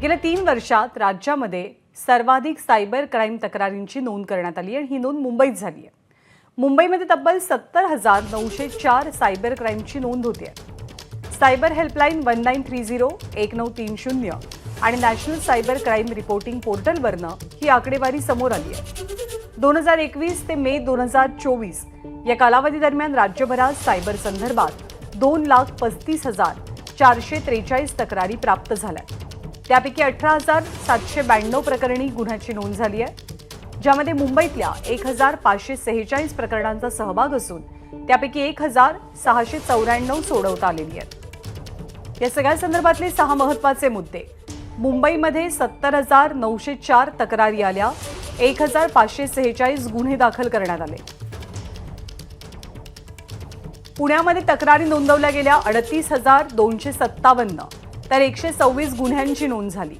गेल्या तीन वर्षात राज्यामध्ये सर्वाधिक सायबर क्राईम तक्रारींची नोंद करण्यात आली आणि ही नोंद मुंबईत झाली आहे. मुंबईमध्ये तब्बल सत्तर हजार नऊशे चार सायबर क्राईमची नोंद होती आहे. Cyber helpline one nine three zero एक नऊ तीन शून्य आणि नॅशनल सायबर क्राईम रिपोर्टिंग पोर्टलवरनं ही आकडेवारी समोर आली आहे. दोन हजार एकवीस ते मे दोन हजार चोवीस या कालावधीदरम्यान राज्यभरात सायबर संदर्भात दोन लाख पस्तीस हजार चारशे त्रेचाळीस तक्रारी प्राप्त झाल्या त्यापैकी अठरा हजार सातशे ब्याण्णव प्रकरणी गुन्ह्याची नोंद झाली आहे. ज्यामध्ये मुंबईतल्या एक हजार पाचशे सेहेचाळीस प्रकरणांचा सहभाग असून त्यापैकी एक हजार सहाशे चौऱ्याण्णव सोडवता आलेली आहेत. या सगळ्या संदर्भातले सहा महत्त्वाचे मुद्दे. मुंबईमध्ये सत्तर हजार नऊशे चार तक्रारी आल्या. एक हजार पाचशे सेहेचाळीस गुन्हे दाखल करण्यात आले. पुण्यामध्ये तक्रारी नोंदवल्या गेल्या अडतीस हजार दोनशे सत्तावन्न. तर एकशे सव्वीस गुन्ह्यांची नोंद झाली.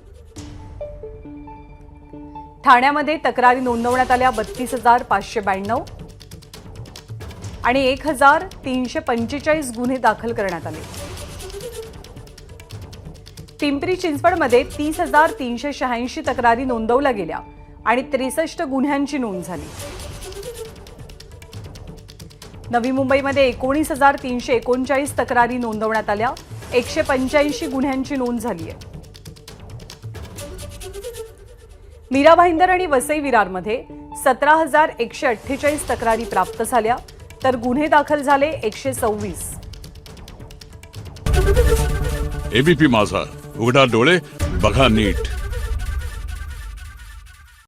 ठाण्यामध्ये तक्रारी नोंदवण्यात आल्या बत्तीस हजार पाचशे ब्याण्णव आणि एक हजार तीनशे पंचेचाळीस गुन्हे दाखल करण्यात आले. पिंपरी चिंचवडमध्ये तीस हजार तीनशे शहाऐंशी तक्रारी नोंदवल्या गेल्या आणि त्रेसष्ट गुन्ह्यांची नोंद झाली. नवी मुंबईमध्ये एकोणीस हजार तीनशे एकोणचाळीस तक्रारी नोंदवण्यात आल्या एकशे पंच्याऐंशी गुन्ह्यांची नोंद झाली आहे. मीरा भाईंदर आणि वसई विरारमध्ये सतरा हजार एकशे अठ्ठेचाळीस तक्रारी प्राप्त झाल्या तर गुन्हे दाखल झाले एकशे सव्वीस. एबीपी माझा. उघडा डोळे बघा नीट.